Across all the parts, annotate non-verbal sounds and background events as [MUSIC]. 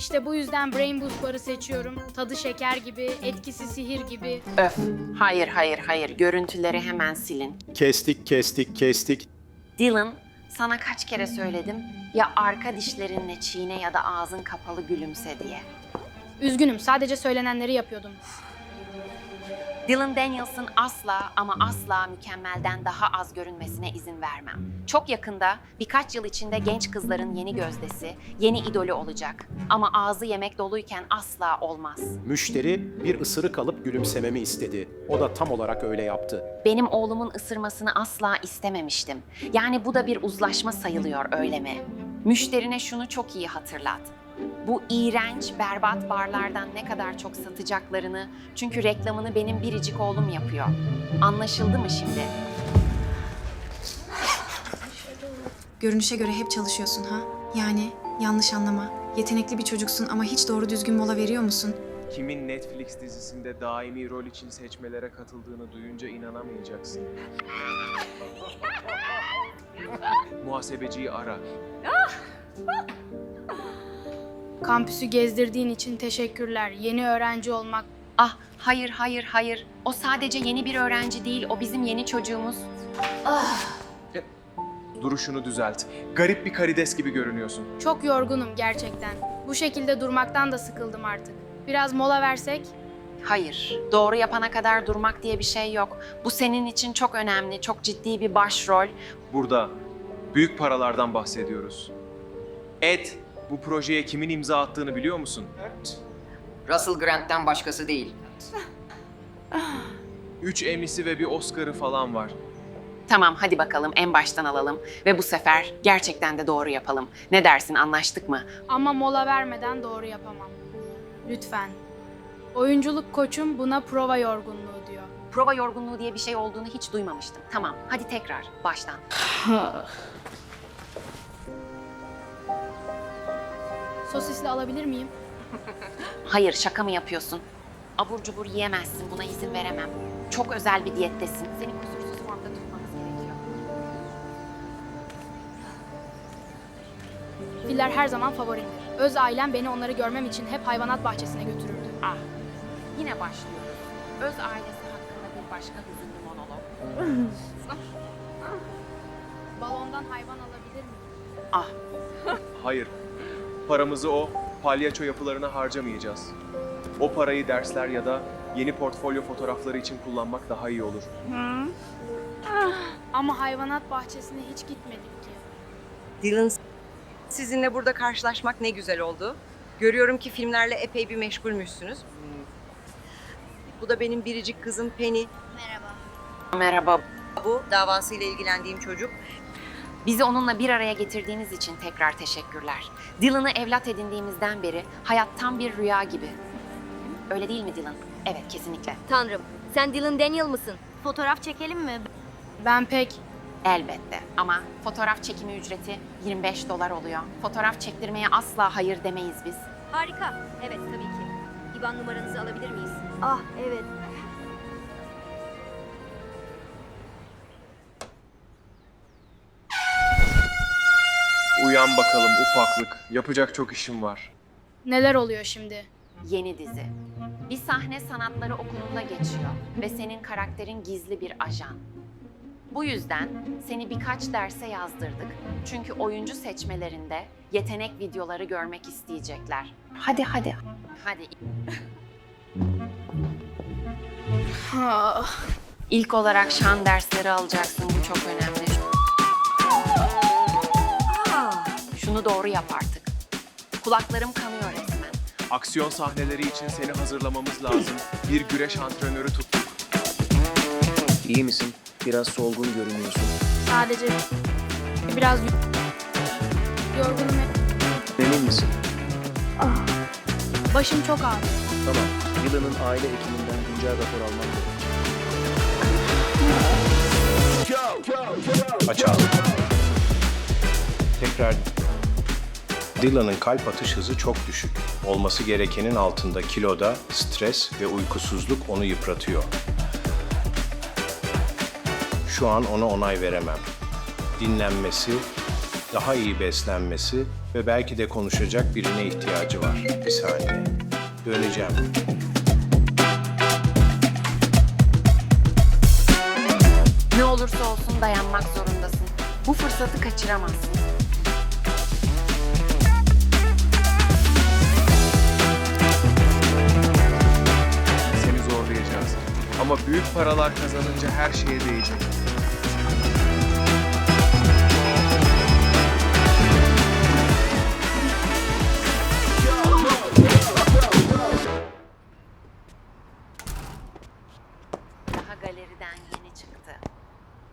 İşte bu yüzden Brain Boost barı seçiyorum. Tadı şeker gibi, etkisi sihir gibi. Öf. Hayır, hayır, hayır. Görüntüleri hemen silin. Kestik, kestik, kestik. Dylan, sana kaç kere söyledim ya arka dişlerinle çiğne ya da ağzın kapalı gülümse diye. Üzgünüm, sadece söylenenleri yapıyordum. Dylan Daniels'ın asla ama asla mükemmelden daha az görünmesine izin vermem. Çok yakında birkaç yıl içinde genç kızların yeni gözdesi, yeni idolü olacak. Ama ağzı yemek doluyken asla olmaz. Müşteri bir ısırık alıp gülümsememi istedi. O da tam olarak öyle yaptı. Benim oğlumun ısırmasını asla istememiştim. Yani bu da bir uzlaşma sayılıyor öyle mi? Müşterine şunu çok iyi hatırlat. Bu iğrenç, berbat barlardan ne kadar çok satacaklarını çünkü reklamını benim biricik oğlum yapıyor. Anlaşıldı mı şimdi? Görünüşe göre hep çalışıyorsun ha? Yani yanlış anlama. Yetenekli bir çocuksun ama hiç doğru düzgün mola veriyor musun? Kimin Netflix dizisinde daimi rol için seçmelere katıldığını duyunca inanamayacaksın. [LAUGHS] Muhasebeciyi ara. [LAUGHS] Kampüsü gezdirdiğin için teşekkürler. Yeni öğrenci olmak Ah, hayır, hayır, hayır. O sadece yeni bir öğrenci değil, o bizim yeni çocuğumuz. Duruşunu düzelt. Garip bir karides gibi görünüyorsun. çok yorgunum gerçekten. Bu şekilde durmaktan da sıkıldım artık. Biraz mola versek? Hayır, doğru yapana kadar durmak diye bir şey yok. Bu senin için çok önemli, çok ciddi bir başrol. Burada büyük paralardan bahsediyoruz. Ed, bu projeye kimin imza attığını biliyor musun? Russell Grant'ten başkası değil. Üç Emmy'si ve bir Oscar'ı falan var. Tamam, hadi bakalım en baştan alalım ve bu sefer gerçekten de doğru yapalım. Ne dersin, anlaştık mı? Ama mola vermeden doğru yapamam. Lütfen. Oyunculuk koçum buna prova yorgunluğu diyor. Prova yorgunluğu diye bir şey olduğunu hiç duymamıştım. Tamam, hadi tekrar, baştan. [LAUGHS] Sosisli alabilir miyim? Hayır, şaka mı yapıyorsun? Abur cubur yiyemezsin, buna izin veremem. Çok özel bir diyettesin. Seni kusursuz formda tutmamız gerekiyor. Filler her zaman favorimdir. Öz ailem beni onları görmem için hep hayvanat bahçesine götürürdü. Ah, yine başlıyoruz. Öz ailesi hakkında bir başka hüzünlü monolog. [LAUGHS] Balondan hayvan alabilir miyim? Ah, Hayır. Paramızı o palyaço yapılarına harcamayacağız. O parayı dersler ya da yeni portfolyo fotoğrafları için kullanmak daha iyi olur. Ama hayvanat bahçesine hiç gitmedik ki. Dylan, sizinle burada karşılaşmak ne güzel oldu. Görüyorum ki filmlerle epey bir meşgulmüşsünüz. Bu da benim biricik kızım Penny. merhaba. Bu davasıyla ilgilendiğim çocuk. Bizi onunla bir araya getirdiğiniz için tekrar teşekkürler. Dylan'ı evlat edindiğimizden beri hayat tam bir rüya gibi. Öyle değil mi Dylan? Evet, kesinlikle. Tanrım, sen Dylan Daniel mısın? Fotoğraf çekelim mi? Ben pek Elbette ama fotoğraf çekimi ücreti 25 dolar oluyor. Fotoğraf çektirmeye asla hayır demeyiz biz. Harika. Evet, tabii ki. İban numaranızı alabilir miyiz? Ah, evet. Uyan bakalım ufaklık. Yapacak çok işim var. neler oluyor şimdi? Yeni dizi. Bir sahne sanatları okulunda geçiyor ve senin karakterin gizli bir ajan. Bu yüzden seni birkaç derse yazdırdık. Çünkü oyuncu seçmelerinde yetenek videoları görmek isteyecekler. Hadi hadi. Hadi. İlk olarak şan dersleri alacaksın. Bu çok önemli. Şunu doğru yap artık. Kulaklarım kanıyor resmen. Aksiyon sahneleri için seni hazırlamamız lazım. Bir güreş antrenörü tuttuk. İyi misin? Biraz solgun görünüyorsun. Sadece biraz yorgunum. Emin misin? Başım çok ağrıyor. Tamam. Yılan'ın aile hekiminden güncel rapor alman gerek. Aç ağzını. Tekrar. Dylan'ın kalp atış hızı çok düşük. Olması gerekenin altında kiloda, stres ve uykusuzluk onu yıpratıyor. Şu an ona onay veremem. Dinlenmesi daha iyi beslenmesi ve belki de konuşacak birine ihtiyacı var. Bir saniye. Döneceğim. Ne olursa olsun dayanmak zorundasın. Bu fırsatı kaçıramazsın. Ama büyük paralar kazanınca her şeye değecek. Daha galeriden yeni çıktı.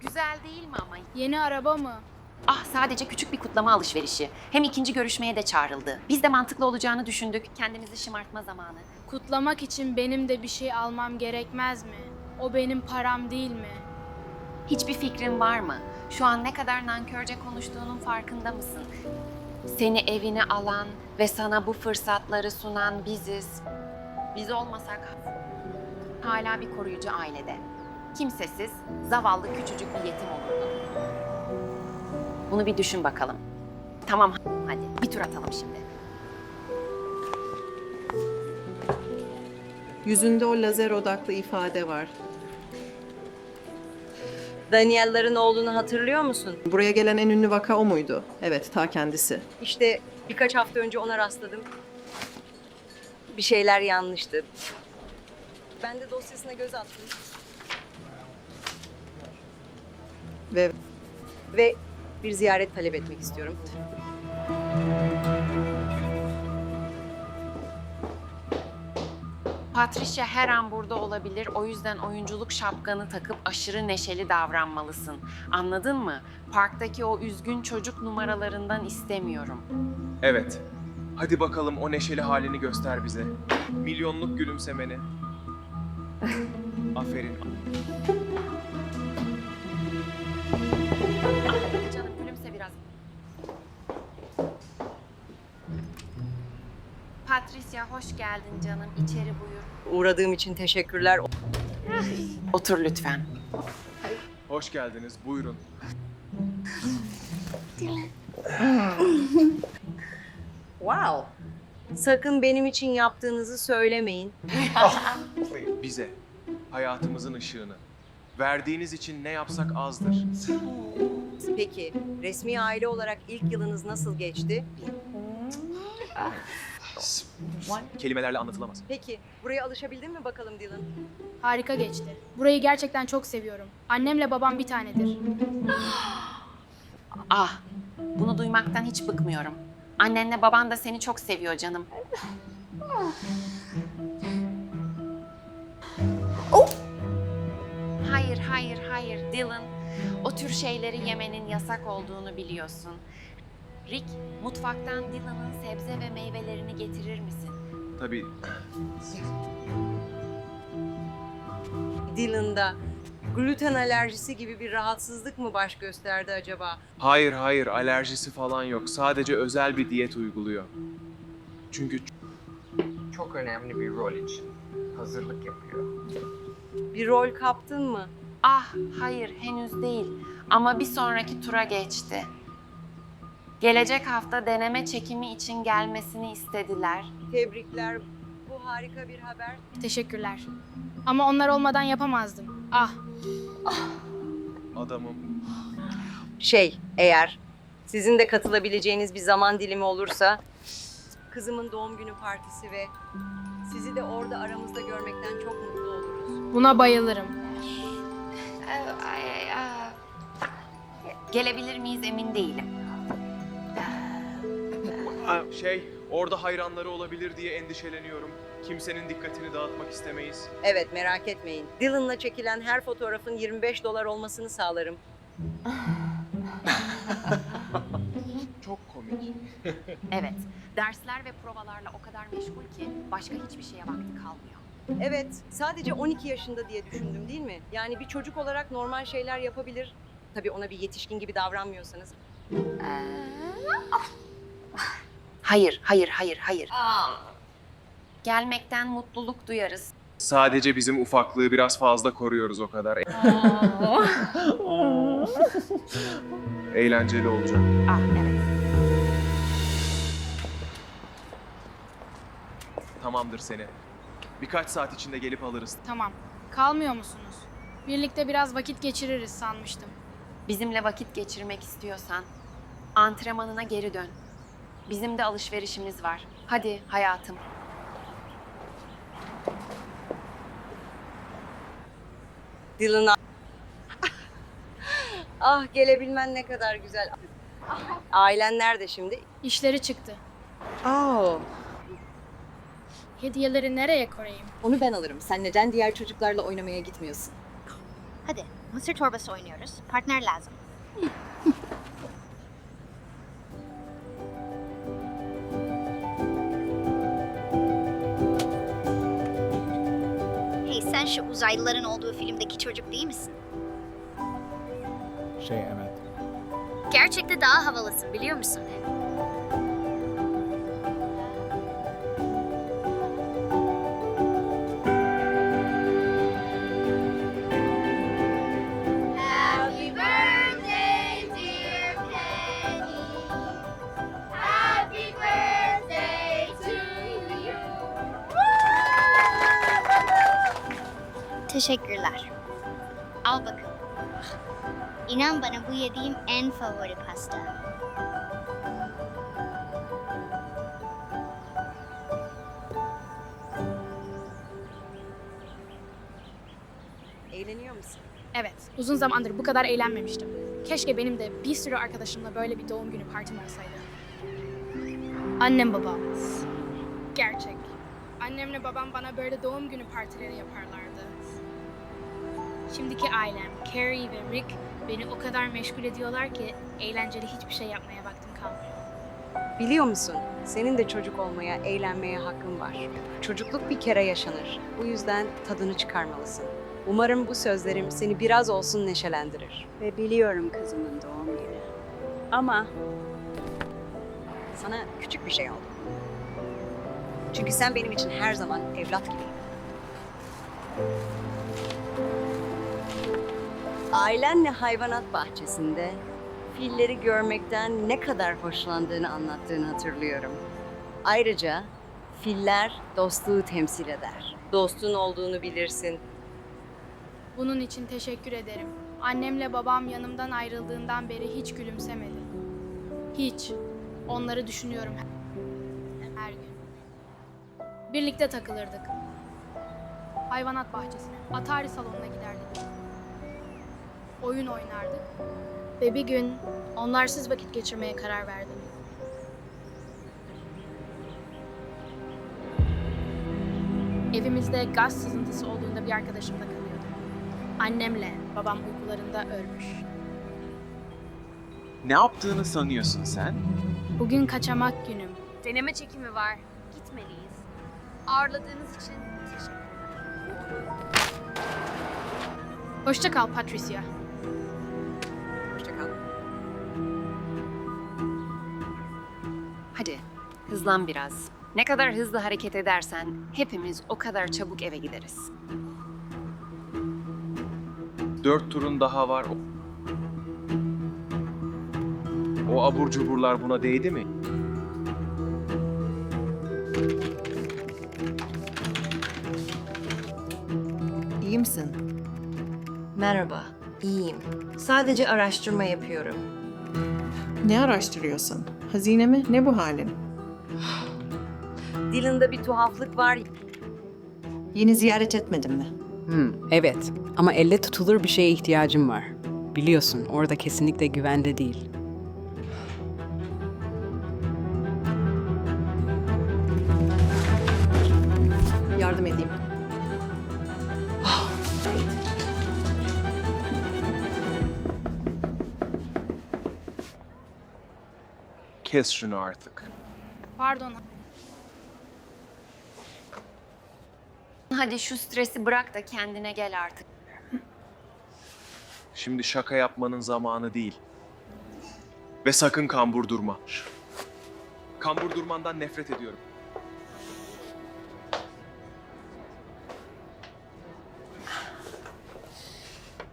Güzel değil mi ama? Yeni araba mı? Ah sadece küçük bir kutlama alışverişi. Hem ikinci görüşmeye de çağrıldı. Biz de mantıklı olacağını düşündük. Kendimizi şımartma zamanı. Kutlamak için benim de bir şey almam gerekmez mi? O benim param değil mi? Hiçbir fikrin var mı? Şu an ne kadar nankörce konuştuğunun farkında mısın? Seni evine alan ve sana bu fırsatları sunan biziz. Biz olmasak hala bir koruyucu ailede. Kimsesiz, zavallı küçücük bir yetim olurdun. Bunu bir düşün bakalım. Tamam hadi bir tur atalım şimdi. Yüzünde o lazer odaklı ifade var. Daniel'ların oğlunu hatırlıyor musun? Buraya gelen en ünlü vaka o muydu? Evet, ta kendisi. İşte birkaç hafta önce ona rastladım. Bir şeyler yanlıştı. Ben de dosyasına göz attım. Ve Ve bir ziyaret talep etmek istiyorum. Patricia her an burada olabilir. O yüzden oyunculuk şapkanı takıp aşırı neşeli davranmalısın. Anladın mı? Parktaki o üzgün çocuk numaralarından istemiyorum. Evet. Hadi bakalım o neşeli halini göster bize. Milyonluk gülümsemeni. [LAUGHS] Aferin. Hoş geldin canım. İçeri buyur. Uğradığım için teşekkürler. Otur lütfen. Hoş geldiniz. Buyurun. Wow. Sakın benim için yaptığınızı söylemeyin. [LAUGHS] Bize. Hayatımızın ışığını. Verdiğiniz için ne yapsak azdır. Peki, resmi aile olarak ilk yılınız nasıl geçti? Kelimelerle anlatılamaz. Peki, buraya alışabildin mi bakalım Dylan? Harika geçti. Burayı gerçekten çok seviyorum. Annemle babam bir tanedir. [GASPS] Ah, bunu duymaktan hiç bıkmıyorum. Annenle baban da seni çok seviyor canım. Hayır, hayır, hayır Dylan. O tür şeyleri yemenin yasak olduğunu biliyorsun. Rick, mutfaktan Dylan'ın sebze ve meyvelerini getirir misin? Tabii Dylan'da gluten alerjisi gibi bir rahatsızlık mı baş gösterdi acaba? Hayır hayır alerjisi falan yok. Sadece özel bir diyet uyguluyor. Çünkü Çok önemli bir rol için hazırlık yapıyor. Bir rol kaptın mı? Ah, hayır henüz değil. Ama bir sonraki tura geçti. Gelecek hafta deneme çekimi için gelmesini istediler. Tebrikler. Bu harika bir haber. Teşekkürler. Ama onlar olmadan yapamazdım. Ah, adamım Şey, eğer sizin de katılabileceğiniz bir zaman dilimi olursa kızımın doğum günü partisi ve sizi de orada aramızda görmekten çok mutlu oluruz. buna bayılırım. Gelebilir miyiz emin değilim. Aa, şey orada hayranları olabilir diye endişeleniyorum. Kimsenin dikkatini dağıtmak istemeyiz. Evet, merak etmeyin. Dylan'la çekilen her fotoğrafın 25 dolar olmasını sağlarım. [LAUGHS] Çok komik. [LAUGHS] Evet, dersler ve provalarla o kadar meşgul ki başka hiçbir şeye vakti kalmıyor. Evet, sadece 12 yaşında diye düşündüm değil mi? Yani bir çocuk olarak normal şeyler yapabilir. Tabii ona bir yetişkin gibi davranmıyorsanız. Hayır, hayır, hayır, hayır. Gelmekten mutluluk duyarız. Sadece bizim ufaklığı biraz fazla koruyoruz o kadar. [LAUGHS] Eğlenceli olacak. Ah evet. Tamamdır seni. Birkaç saat içinde gelip alırız. Tamam. Kalmıyor musunuz? Birlikte biraz vakit geçiririz sanmıştım. Bizimle vakit geçirmek istiyorsan antrenmanına geri dön. Bizim de alışverişimiz var. Hadi hayatım. Dylan'a... [LAUGHS] ah gelebilmen ne kadar güzel. Ailen nerede şimdi? İşleri çıktı. Aa, Hediyeleri nereye koyayım? Onu ben alırım. Sen neden diğer çocuklarla oynamaya gitmiyorsun? Hadi mısır torbası oynuyoruz. Partner lazım. [LAUGHS] sen şu uzaylıların olduğu filmdeki çocuk değil misin? Şey evet. Gerçekte daha havalısın biliyor musun? Teşekkürler. Al bakalım. İnan bana bu yediğim en favori pasta. Eğleniyor musun? Evet, uzun zamandır bu kadar eğlenmemiştim. Keşke benim de bir sürü arkadaşımla böyle bir doğum günü partim olsaydı. Annem babam. Gerçek. Annemle babam bana böyle doğum günü partileri yaparlardı. Şimdiki ailem, Carrie ve Rick beni o kadar meşgul ediyorlar ki eğlenceli hiçbir şey yapmaya vaktim kalmıyor. Biliyor musun? Senin de çocuk olmaya, eğlenmeye hakkın var. Çocukluk bir kere yaşanır. Bu yüzden tadını çıkarmalısın. Umarım bu sözlerim seni biraz olsun neşelendirir. Ve biliyorum kızımın doğum günü. Ama Sana küçük bir şey oldu. Çünkü sen benim için her zaman evlat gibiydin. Ailenle hayvanat bahçesinde filleri görmekten ne kadar hoşlandığını anlattığını hatırlıyorum. Ayrıca filler dostluğu temsil eder. Dostun olduğunu bilirsin. Bunun için teşekkür ederim. Annemle babam yanımdan ayrıldığından beri hiç gülümsemedi. Hiç. Onları düşünüyorum her gün. Birlikte takılırdık. Hayvanat bahçesine, Atari salonuna giderdik. Oyun oynardık. Ve bir gün onlarsız vakit geçirmeye karar verdim. Evimizde gaz sızıntısı olduğunda bir arkadaşımda kalıyordum. Annemle babam uykularında ölmüş. Ne yaptığını sanıyorsun sen? Bugün kaçamak günüm. Deneme çekimi var. Gitmeliyiz. Ağırladığınız için teşekkürler. Hoşça kal Patricia. Hızlan biraz. Ne kadar hızlı hareket edersen hepimiz o kadar çabuk eve gideriz. Dört turun daha var. O abur cuburlar buna değdi mi? İyi misin? Merhaba, iyiyim. Sadece araştırma yapıyorum. Ne araştırıyorsun? Hazine mi? Ne bu halin? Dilinde bir tuhaflık var. Yeni ziyaret etmedin mi? Hmm, evet ama elle tutulur bir şeye ihtiyacım var. Biliyorsun orada kesinlikle güvende değil. Yardım edeyim. Kes şunu artık. Pardon. Hadi şu stresi bırak da kendine gel artık. Şimdi şaka yapmanın zamanı değil. Ve sakın kambur durma. Kambur durmandan nefret ediyorum.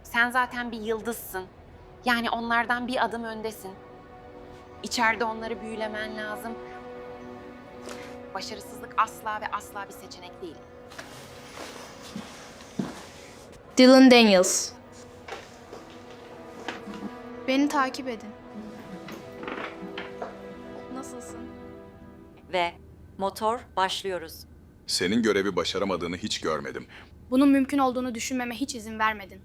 Sen zaten bir yıldızsın. Yani onlardan bir adım öndesin. İçeride onları büyülemen lazım. Başarısızlık asla ve asla bir seçenek değil. Dylan Daniels. Beni takip edin. Nasılsın? Ve motor başlıyoruz. Senin görevi başaramadığını hiç görmedim. Bunun mümkün olduğunu düşünmeme hiç izin vermedin.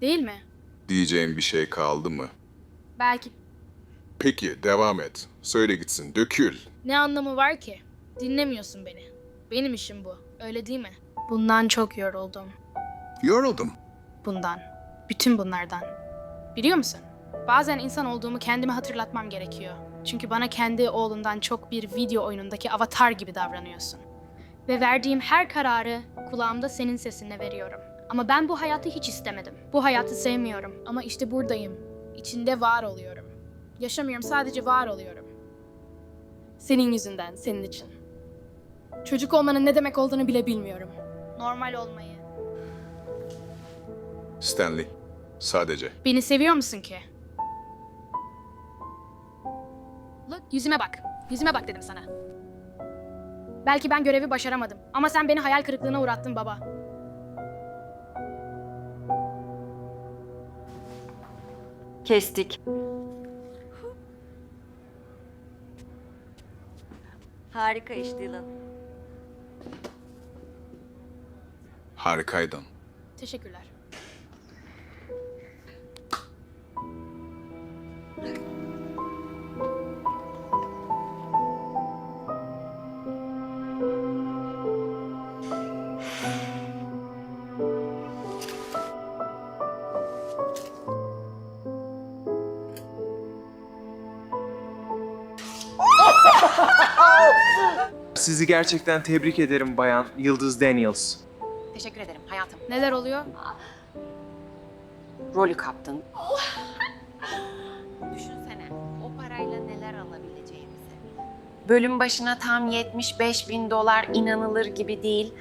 Değil mi? Diyeceğim bir şey kaldı mı? Belki Peki, devam et. Söyle gitsin, dökül. ne anlamı var ki? Dinlemiyorsun beni. Benim işim bu. Öyle değil mi? Bundan çok yoruldum. Yoruldum. Bundan. Bütün bunlardan. Biliyor musun? Bazen insan olduğumu kendime hatırlatmam gerekiyor. Çünkü bana kendi oğlundan çok bir video oyunundaki avatar gibi davranıyorsun. Ve verdiğim her kararı kulağımda senin sesine veriyorum. Ama ben bu hayatı hiç istemedim. Bu hayatı sevmiyorum ama işte buradayım. İçinde var oluyorum. Yaşamıyorum sadece var oluyorum. Senin yüzünden, senin için. Çocuk olmanın ne demek olduğunu bile bilmiyorum. Normal olmayı. Stanley, sadece. Beni seviyor musun ki? Look, yüzüme bak. Yüzüme bak dedim sana. Belki ben görevi başaramadım ama sen beni hayal kırıklığına uğrattın baba. Kestik. Harika iş Dylan. Harikaydın. Teşekkürler. Sizi gerçekten tebrik ederim Bayan Yıldız Daniels. Teşekkür ederim hayatım. Neler oluyor? Rolü kaptın. [LAUGHS] Düşünsene o parayla neler alabileceğimizi. Bölüm başına tam 75 bin dolar inanılır gibi değil.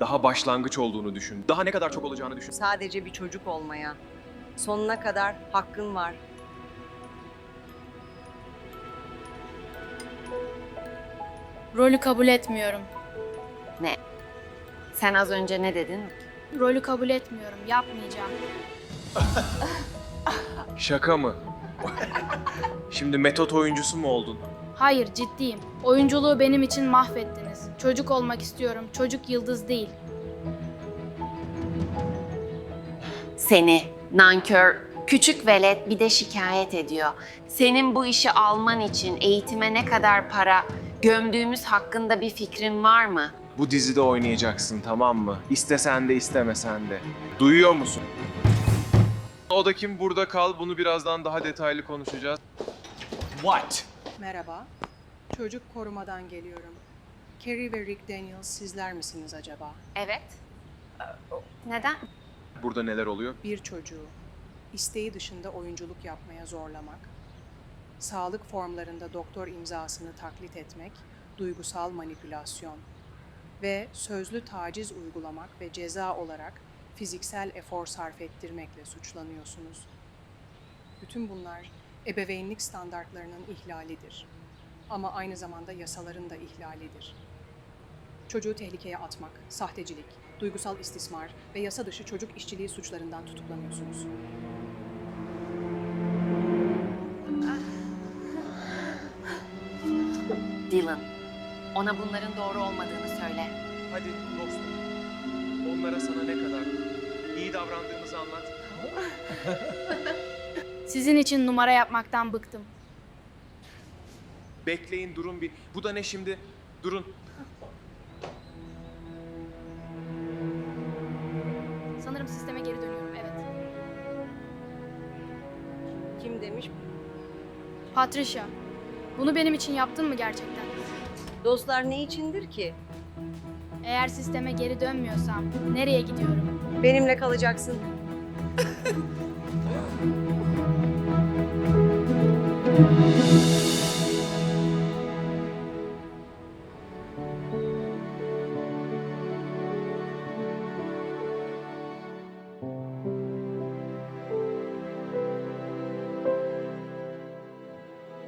Daha başlangıç olduğunu düşün. Daha ne kadar çok olacağını düşün. Sadece bir çocuk olmaya. Sonuna kadar hakkın var. Rolü kabul etmiyorum. Ne? Sen az önce ne dedin? Rolü kabul etmiyorum. Yapmayacağım. [LAUGHS] Şaka mı? Şimdi metot oyuncusu mu oldun? Hayır, ciddiyim. Oyunculuğu benim için mahvettiniz. Çocuk olmak istiyorum. Çocuk yıldız değil. Seni nankör küçük velet bir de şikayet ediyor. Senin bu işi alman için eğitime ne kadar para gömdüğümüz hakkında bir fikrin var mı? Bu dizide oynayacaksın tamam mı? İstesen de istemesen de. Duyuyor musun? O da kim burada kal bunu birazdan daha detaylı konuşacağız. What? Merhaba. Çocuk korumadan geliyorum. Carrie ve Rick Daniels sizler misiniz acaba? Evet. Neden? Burada neler oluyor? Bir çocuğu isteği dışında oyunculuk yapmaya zorlamak, sağlık formlarında doktor imzasını taklit etmek, duygusal manipülasyon ve sözlü taciz uygulamak ve ceza olarak fiziksel efor sarf ettirmekle suçlanıyorsunuz. Bütün bunlar ebeveynlik standartlarının ihlalidir. Ama aynı zamanda yasaların da ihlalidir. Çocuğu tehlikeye atmak, sahtecilik, duygusal istismar ve yasa dışı çocuk işçiliği suçlarından tutuklanıyorsunuz. Ona bunların doğru olmadığını söyle. Hadi dostum. Onlara sana ne kadar iyi davrandığımızı anlat. [LAUGHS] Sizin için numara yapmaktan bıktım. Bekleyin durun bir. Bu da ne şimdi? Durun. Sanırım sisteme geri dönüyorum, evet. Kim demiş? Patricia, bunu benim için yaptın mı gerçekten? Dostlar ne içindir ki? Eğer sisteme geri dönmüyorsam nereye gidiyorum? Benimle kalacaksın. [LAUGHS]